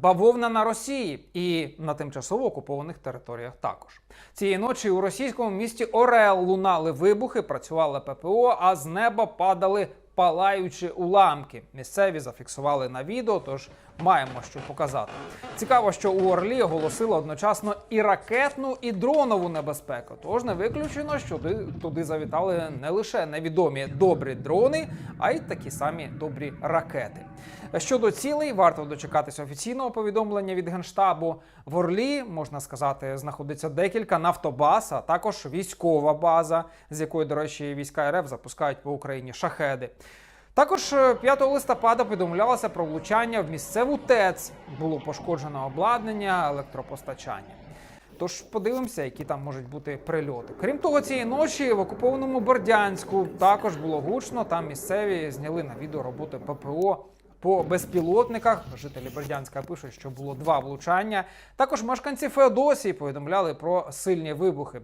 бавовна на Росії і на тимчасово окупованих територіях також. Цієї ночі у російському місті Орел лунали вибухи, працювали ППО, а з неба падали палаючі уламки. Місцеві зафіксували на відео, тож маємо що показати. Цікаво, що у Орлі оголосили одночасно і ракетну, і дронову небезпеку. Тож не виключено, що туди завітали не лише невідомі добрі дрони, а й такі самі добрі ракети. Щодо цілей, варто дочекатися офіційного повідомлення від генштабу. В Орлі можна сказати, знаходиться декілька нафтобаз, а також військова база, з якої, до речі, війська РФ запускають по Україні шахеди. Також е, 5 листопада повідомлялося про влучання в місцеву ТЕЦ. Було пошкоджено обладнання, електропостачання. Тож подивимося, які там можуть бути прильоти. Крім того, цієї ночі в окупованому Бердянську також було гучно. Там місцеві зняли на відео роботи ППО. По безпілотниках жителі Бердянська пишуть, що було два влучання. Також мешканці Феодосії повідомляли про сильні вибухи.